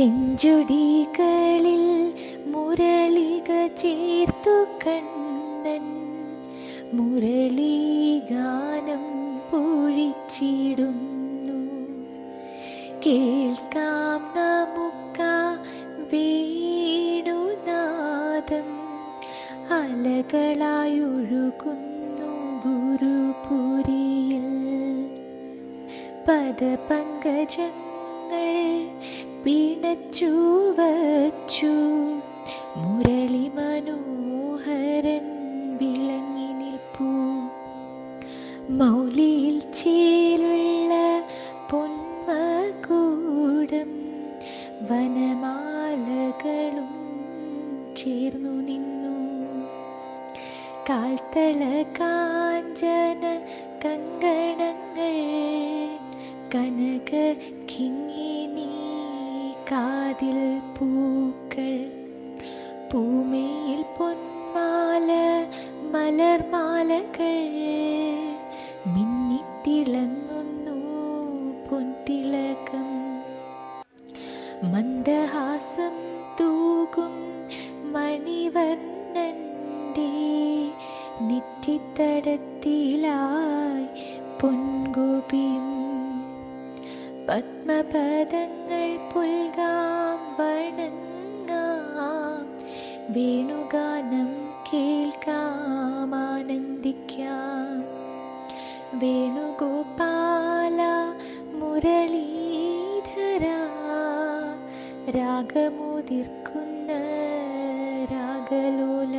ചെഞ്ചുടികളിൽ മുരളിക ചേർത്തു കണ്ണൻ. മുരളീഗാനം പൊഴിച്ചിടുന്നു. കേൾക്കാം നമുക്ക വേണുനാദം അലകളായൊഴുകുന്നു ഗുരുപുരിയിൽ. പദപങ്കജങ്ങൾ പിണച്ചു വച്ചു. മുരളി മനോഹരൻ വിളങ്ങി നിൽപ്പൂ. മൗലിയിൽ ചേലുള്ള പൊന്മകൂടം വനമാലകളും ചേർന്നു നിന്നു. കാൽത്തള കാഞ്ചന കങ്കണങ്ങൾ കനക കിങ്ങിനി കാതിൽ പൂക്കൾ ഭൂമിയിൽ പൊന്മാല മലർമാലകൾ. മിന്നിത്തിളങ്ങുന്നു പൊന്തിളകം മന്ദഹാസം തൂകും മണിവർണന്റെ നെറ്റിത്തടത്തിലായി പൊൻഗോപിയും പത്മപദങ്ങൾ പുൽകാം വണങ്ങാം. വേണുഗാനം കേൾക്കാം ആനന്ദിക്കാം. വേണുഗോപാല മുരളീധര രാഗമുതിർക്കുന്ന രാഗലോല.